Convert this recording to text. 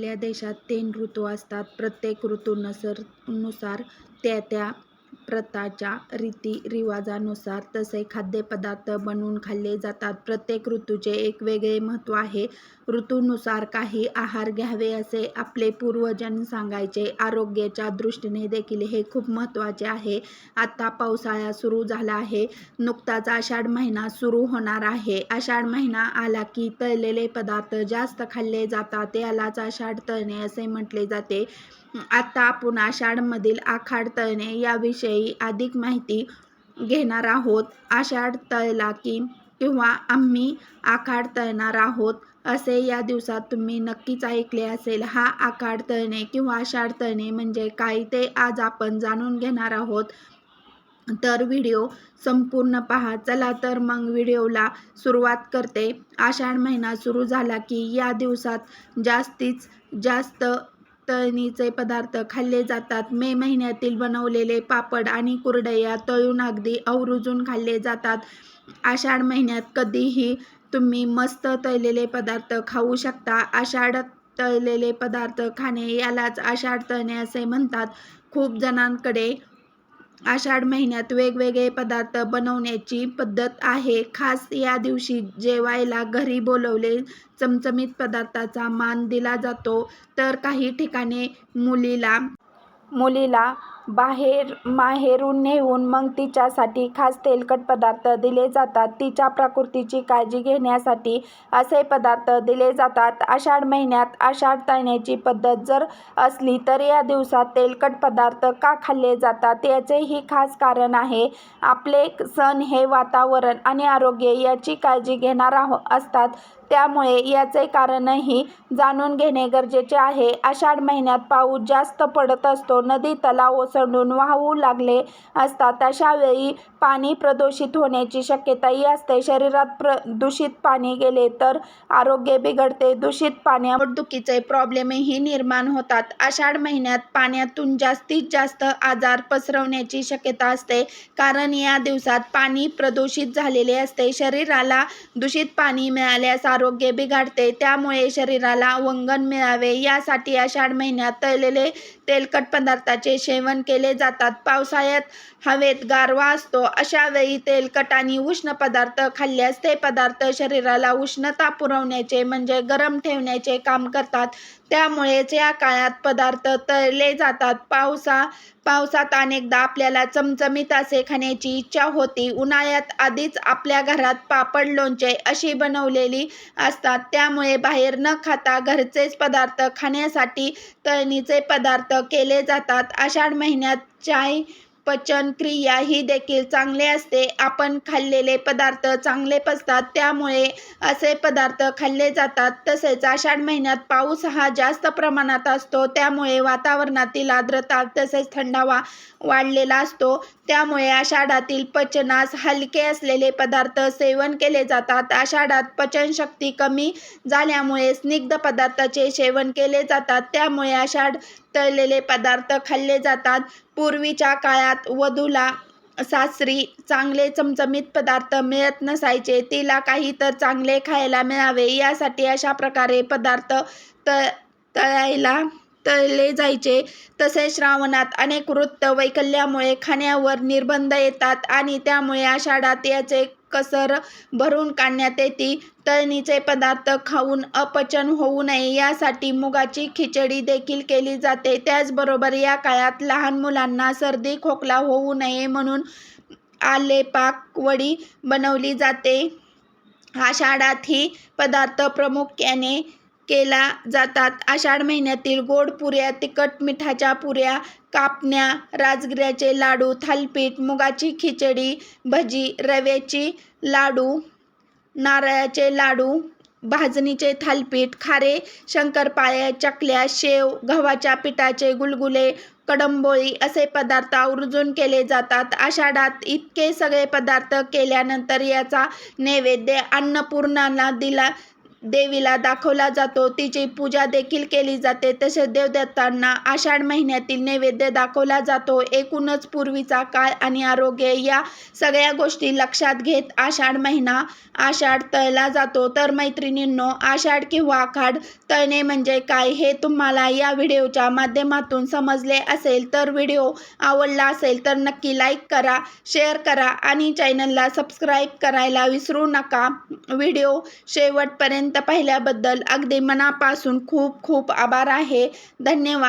आपल्या देशात तीन ऋतू असतात. प्रत्येक ऋतूनुसार नुसार त्या त्या प्रथाच्या रीती रिवाजानुसार तसे खाद्यपदार्थ बनवून खाल्ले जातात. प्रत्येक ऋतूचे एक वेगळे महत्त्व आहे. ऋतूनुसार काही आहार घ्यावे असे आपले पूर्वजन सांगायचे. आरोग्याच्या दृष्टीने देखील हे खूप महत्त्वाचे आहे. आता पावसाळा सुरू झाला आहे. नुकताच आषाढ महिना सुरू होणार आहे. आषाढ महिना आला की तळलेले पदार्थ जास्त खाल्ले जातात. यालाच आषाढ तळणे असे म्हटले जाते. आता आपण आषाढमधील आखाड तळणे याविषयी अधिक माहिती घेणार आहोत. आषाढ तळला की किंवा आम्ही आखाड तळणार आहोत असे या दिवसात तुम्ही नक्कीच ऐकले असेल. हा आखाड तळणे किंवा आषाढ तळणे म्हणजे काय ते आज आपण जाणून घेणार आहोत. तर व्हिडिओ संपूर्ण पहा. चला तर मग व्हिडिओला सुरुवात करते. आषाढ महिना सुरू झाला की या दिवसात जास्तीच जास्त तळणीचे पदार्थ खाल्ले जातात. मे महिन्यातील बनवलेले पापड आणि कुरडया तळून अगदी अवरुजून खाल्ले जातात. आषाढ महिन्यात कधीही तुम्ही मस्त तळलेले पदार्थ खाऊ शकता. आषाढात तळलेले पदार्थ खाणे यालाच आषाढ तळणे असे म्हणतात. खूप जणांकडे आषाढ महिन्यात वेगवेगळे पदार्थ बनवण्याची पद्धत आहे. खास या दिवशी जेवायला घरी बोलवले चमचमीत पदार्थाचा मान दिला जातो. तर काही ठिकाणी मुलीला मुलीला बाहेर माहेरून नेऊन मग तिच्यासाठी खास तेलकट पदार्थ दिले जातात. तिच्या प्रकृतीची काळजी घेण्यासाठी असे पदार्थ दिले जातात. आषाढ महिन्यात आषाढ तळण्याची पद्धत जर असली तर या दिवसात तेलकट पदार्थ का खाल्ले जातात याचेही खास कारण आहे. आपले सण हे वातावरण आणि आरोग्य याची काळजी घेणार आहो असतात. त्यामुळे याचे कारणही जाणून घेणे गरजेचे आहे. आषाढ महिन्यात पाऊस जास्त पडत असतो. नदी तलाव ओसंडून वाहू लागले असतात. अशावेळी पाणी प्रदूषित होण्याची शक्यताही असते. शरीरात दूषित पाणी गेले तर आरोग्य बिघडते. दूषित पाण्या पोटदुखीचे प्रॉब्लेमही निर्माण होतात. आषाढ महिन्यात पाण्यातून जास्तीत जास्त आजार पसरवण्याची शक्यता असते. कारण या दिवसात पाणी प्रदूषित झालेले असते. शरीराला दूषित पाणी मिळाल्यास आरोग्य बिघडते. त्यामुळे शरीराला वंगण मिळावे यासाठी आषाढ महिन्यात तळलेले तेलकट पदार्थाचे सेवन केले जातात. पावसाळ्यात हवेत गारवा असतो. अशा वेळी तेलकट आणि उष्ण पदार्थ खाल्ल्यास ते पदार्थ शरीराला उष्णता पुरवण्याचे म्हणजे गरम ठेवण्याचे काम करतात. त्यामुळेच या काळात पदार्थ तळले जातात. पावसा पावसात अनेकदा आपल्याला चमचमीत असे खाण्याची इच्छा होती उन्हाळ्यात आधीच आपल्या घरात पापड, लोणचे अशी बनवलेली असतात. त्यामुळे बाहेर न खाता घरचेच पदार्थ खाण्यासाठी तळणीचे पदार्थ केले जातात. आषाढ महिन्यात चाय पचन क्रिया ही देखील चांगली असते. आपण खाल्लेले पदार्थ चांगले पचतात त्यामुळे असे पदार्थ खाल्ले जातात. तसेच आषाढ महिन्यात पाऊस हा जास्त प्रमाणात असतो. त्यामुळे वातावरणातील आर्द्रता तसेच थंडावा वाढलेला असतो. त्यामुळे आषाढातील पचनास हलके असलेले पदार्थ सेवन केले जातात. आषाढात पचनशक्ती कमी झाल्यामुळे स्निग्ध पदार्थाचे सेवन केले जातात. त्यामुळे आषाढ तळलेले पदार्थ खाल्ले जातात. पूर्वीच्या काळात वधूला सासरी चांगले चमचमीत पदार्थ मिळत नसायचे. तिला काही तर चांगले खायला मिळावे यासाठी अशा प्रकारे पदार्थ तळ तळायला तळले जायचे. तसेच श्रावणात अनेक वृत्त वैकल्यामुळे खाण्यावर निर्बंध येतात आणि त्यामुळे आषाढात याचे कसर भरून काढण्यात येते. तळणीचे पदार्थ खाऊन अपचन होऊ नये यासाठी मुगाची खिचडी देखील केली जाते. त्याचबरोबर या काळात लहान मुलांना सर्दी खोकला होऊ नये म्हणून आलेपाक वडी बनवली जाते. आषाढात ही पदार्थ प्रामुख्याने केला जातात. आषाढ महिन्यातील गोड पुऱ्या, तिखट मिठाच्या पुऱ्या, कापण्या, राजगिऱ्याचे लाडू, थालपीठ मुगाची खिचडी, भजी, रव्याची लाडू, नारळाचे लाडू, भाजणीचे थालपीठ खारे शंकरपाळ्या, चकल्या, शेव, गव्हाच्या पिठाचे गुलगुले, कडंबोळी असे पदार्थ आवर्जून केले जातात. आषाढात इतके सगळे पदार्थ केल्यानंतर याचा नैवेद्य अन्नपूर्णाला दिला देवीला दाखवला जातो. तिची पूजा देखील केली जाते. तसेच देवदत्तांना आषाढ महिन्यातील नैवेद्य दाखवला जातो. एकूणच पूर्वीचा काळ आणि आरोग्य या सगळ्या गोष्टी लक्षात घेत आषाढ महिना आषाढ तळला जातो. तर मैत्रिणींनो आषाढ किंवा आखाड तळणे म्हणजे काय हे तुम्हाला या व्हिडिओच्या माध्यमातून समजले असेल. तर व्हिडिओ आवडला असेल तर नक्की लाईक करा शेअर करा आणि चॅनलला सबस्क्राईब करायला विसरू नका. व्हिडिओ शेवटपर्यंत पाहिल्याबद्दल अगदी मनापासून खूप खूप आभार आहे. धन्यवाद.